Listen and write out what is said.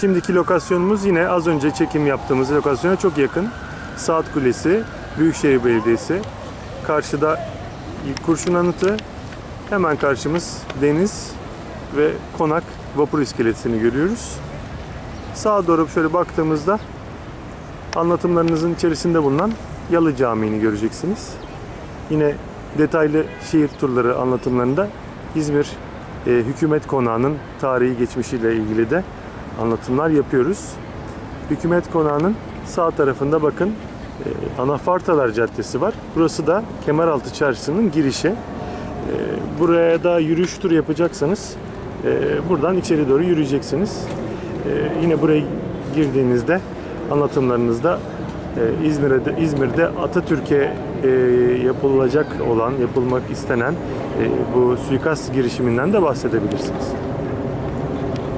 Şimdiki lokasyonumuz yine az önce çekim yaptığımız lokasyona çok yakın. Saat Kulesi, Büyükşehir Belediyesi. Karşıda Kurşun Anıtı. Hemen karşımız deniz ve konak vapur iskeletini görüyoruz. Sağa doğru şöyle baktığımızda anlatımlarınızın içerisinde bulunan Yalı Camii'ni göreceksiniz. Yine detaylı şehir turları anlatımlarında İzmir e, Hükümet Konağı'nın tarihi geçmişiyle ilgili de anlatımlar yapıyoruz. Hükümet Konağı'nın sağ tarafında bakın e, Anafartalar Caddesi var. Burası da Kemeraltı Çarşısı'nın girişi. E, buraya da yürüyüş tur yapacaksanız e, buradan içeri doğru yürüyeceksiniz. E, yine buraya girdiğinizde anlatımlarınızda İzmir'de İzmir'de Atatürk'e e, yapılacak olan, yapılmak istenen bu suikast girişiminden de bahsedebilirsiniz.